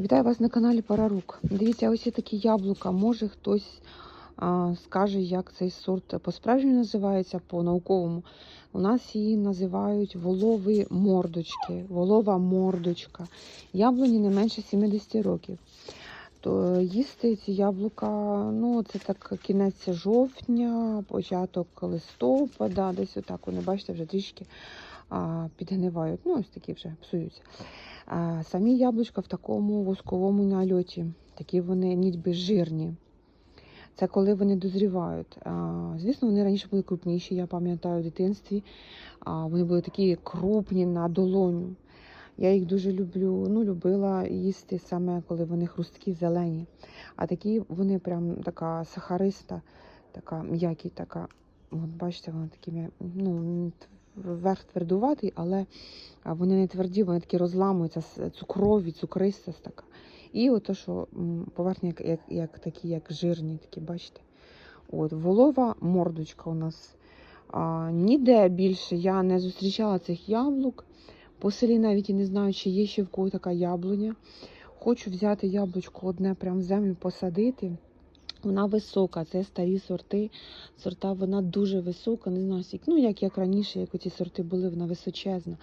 Вітаю вас на каналі Парарук. Дивіться, ось є такі яблука. Може хтось а, скаже, як цей сорт по-справжньому називається, по-науковому. У нас її називають волові мордочки, волова мордочка. Яблуні не менше 70 років. То їсти ці яблука, ну це так кінець жовтня, початок листопада, десь отак вони, бачите, вже трішки а, підгнивають. Ну, ось такі вже псуються. А, самі яблучка в такому восковому нальоті, такі вони ніби жирні. Це коли вони дозрівають. Звісно, вони раніше були крупніші, я пам'ятаю в дитинстві. Вони були такі крупні на долоню. Я їх дуже люблю, ну, любила їсти саме, коли вони хрусткі, зелені. А такі вони прям така сахариста, така м'які, така. От бачите, вони такі ну, верх твердуватий, але вони не тверді, вони такі розламуються, цукрові, цукриста така. І ото, що м, поверхня, як, як, як такі, як жирні, такі, бачите. От, волова мордочка у нас. А, ніде більше я не зустрічала цих яблук. По селі навіть і не знаю, чи є ще в кого така яблуня. Хочу взяти яблучко одне прямо в землю посадити. Вона висока, це старі сорти. Сорта вона дуже висока, не знаю. Ну, як, як раніше, як оці сорти були, вона височезна.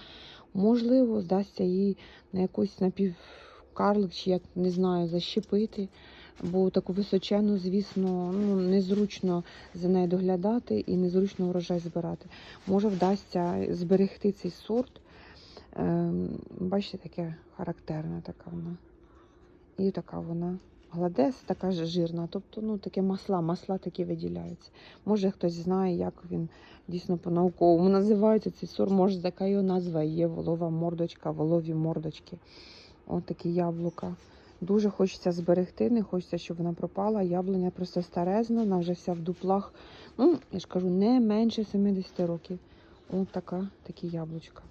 Можливо, здасться їй на якусь напівкарлик, чи як не знаю, защепити. Бо таку височену, звісно, ну, незручно за нею доглядати і незручно урожай збирати. Може, вдасться зберегти цей сорт. Ем, бачите, таке характерна така вона. І така вона гладес, така ж жирна. Тобто, ну, таке масла, масла такі виділяються. Може, хтось знає, як він дійсно по-науковому називається цей сорт. Може, така його назва є волова мордочка, волові мордочки. Ось такі яблука. Дуже хочеться зберегти, не хочеться, щоб вона пропала. Яблуня просто старезна, вона вже вся в дуплах. Ну, я ж кажу, не менше 70 років. Ось така, такі яблучка.